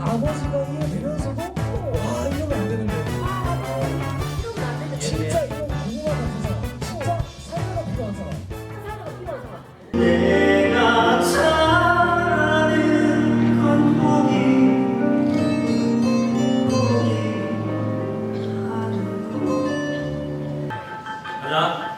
아버지가 이해되면서도 어, 와 이러면 안 되는데. 아, 네. 진짜 이거 궁금하다 진짜. 진짜 사회가 필요한 사람. 내가 자라는 건 보기 보기 하는 거. 가자.